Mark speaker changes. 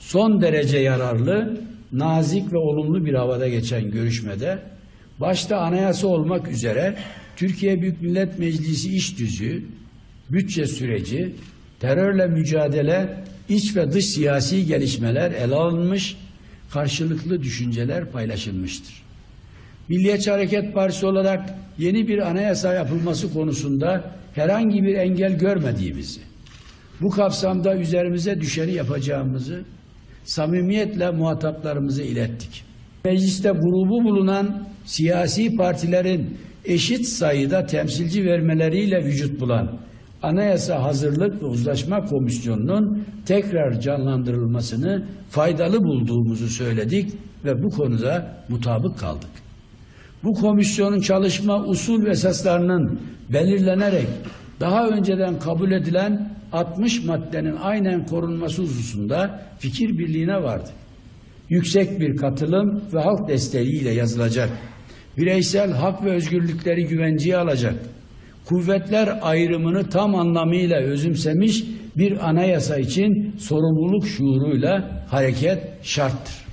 Speaker 1: son derece yararlı, nazik ve olumlu bir havada geçen görüşmede başta anayasa olmak üzere Türkiye Büyük Millet Meclisi iş düzüğü, bütçe süreci, terörle mücadele, iç ve dış siyasi gelişmeler ele alınmış, karşılıklı düşünceler paylaşılmıştır. Milliyetçi Hareket Partisi olarak yeni bir anayasa yapılması konusunda herhangi bir engel görmediğimizi, bu kapsamda üzerimize düşeni yapacağımızı samimiyetle muhataplarımıza ilettik. Mecliste grubu bulunan siyasi partilerin eşit sayıda temsilci vermeleriyle vücut bulan Anayasa Hazırlık ve Uzlaşma Komisyonu'nun tekrar canlandırılmasını faydalı bulduğumuzu söyledik ve bu konuda mutabık kaldık. Bu komisyonun çalışma usul ve esaslarının belirlenerek daha önceden kabul edilen 60 maddenin aynen korunması hususunda fikir birliğine vardı. Yüksek bir katılım ve halk desteğiyle yazılacak. Bireysel hak ve özgürlükleri güvenceye alacak. Kuvvetler ayrımını tam anlamıyla özümsemiş bir anayasa için sorumluluk şuuruyla hareket şarttır.